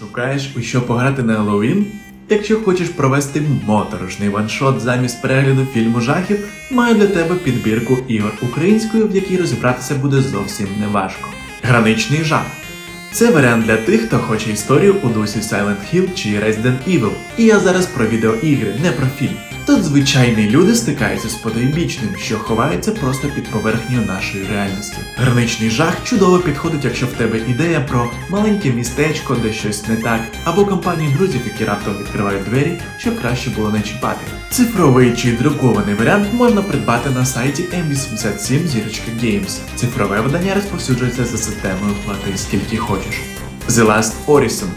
Шукаєш у що пограти на Хеллоуін? Якщо хочеш провести моторошний ваншот замість перегляду фільму жахів, маю для тебе підбірку ігор українською, в якій розібратися буде зовсім неважко. Граничний жах. Це варіант для тих, хто хоче історію у дусі Silent Hill чи Resident Evil. І я зараз про відеоігри, не про фільм. Тут звичайні люди стикаються з потойбічним, що ховається просто під поверхнею нашої реальності. Граничний жах чудово підходить, якщо в тебе ідея про маленьке містечко, де щось не так, або компанію друзів, які раптом відкривають двері, щоб краще було не чіпати. Цифровий чи друкований варіант можна придбати на сайті M87 Зірочка Games. Цифрове видання розповсюджується за системою плати скільки хочеш. The Last Orison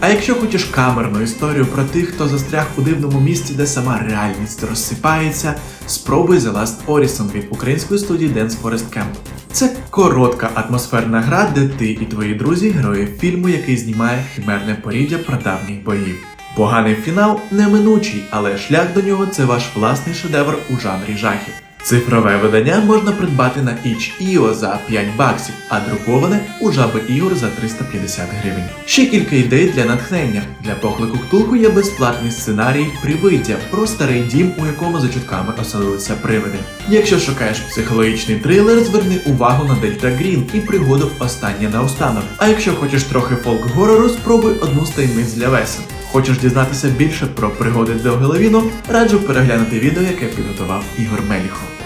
а якщо хочеш камерну історію про тих, хто застряг у дивному місці, де сама реальність розсипається, спробуй The Last Orison від української студії Dance Forest Camp. Це коротка атмосферна гра, де ти і твої друзі герої фільму, який знімає химерне поріддя прадавніх боїв. Поганий фінал неминучий, але шлях до нього це ваш власний шедевр у жанрі жахів. Цифрове видання можна придбати на itch.io за 5 баксів, а друковане у жаби ігор за 350 гривень. Ще кілька ідей для натхнення. Для поклику ктулху є безплатний сценарій Привиддя про старий дім, у якому за чутками оселилися привиди. Якщо шукаєш психологічний трилер, зверни увагу на Дельта Грін і пригоду в останнє наостанок. А якщо хочеш трохи фолк-горору, спробуй одну з таємниць для весен. Хочеш дізнатися більше про пригоди до Геловіну? Раджу переглянути відео, яке підготував Ігор Меліхов.